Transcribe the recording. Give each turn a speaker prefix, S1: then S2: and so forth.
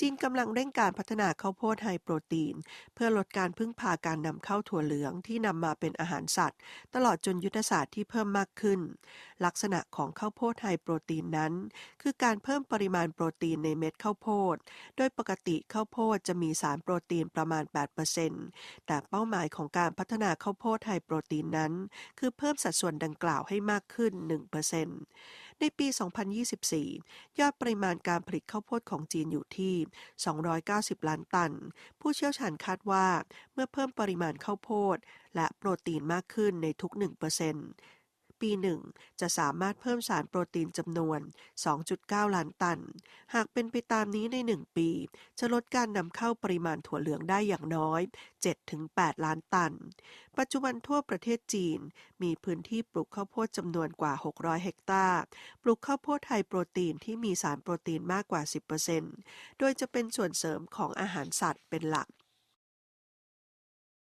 S1: จีนกำลังเร่งการพัฒนาข้าวโพดไฮโปรตีน เพื่อลดการพึ่งพาการนำเข้าถั่วเหลืองที่นำมาเป็นอาหารสัตว์ ตลอดจนยุทธศาสตร์ที่เพิ่มมากขึ้น ลักษณะของข้าวโพดไฮโปรตีนนั้น คือการเพิ่มปริมาณโปรตีนในเม็ดข้าวโพด โดยปกติข้าวโพดจะมีสารโปรตีนประมาณ 8%แต่เป้าหมายของการพัฒนาข้าวโพดไฮโปรตีนนั้น คือเพิ่มสัดส่วนดังกล่าวให้มากขึ้น 1% ในปี 2024 ยอดปริมาณการผลิตข้าวโพดของจีนอยู่ที่ 290 ล้านตัน ผู้เชี่ยวชาญคาดว่า เมื่อเพิ่มปริมาณข้าวโพด และโปรตีนมากขึ้นในทุก 1% ปีหนึ่งจะสามารถเพิ่มสารโปรตีนจำนวน 2.9 ล้านตัน หากเป็นไปตามนี้ใน 1 ปี จะลดการนำเข้าปริมาณถั่วเหลืองได้อย่างน้อย 7-8 ล้านตัน ปัจจุบันทั่วประเทศจีน มีพื้นที่ปลูกข้าวโพดจำนวนกว่า 600 เฮกตาร์ ปลูกข้าวโพดไฮโปรตีนที่มีสารโปรตีนมากกว่า 10%โดยจะเป็นส่วนเสริมของอาหารสัตว์เป็นหลัก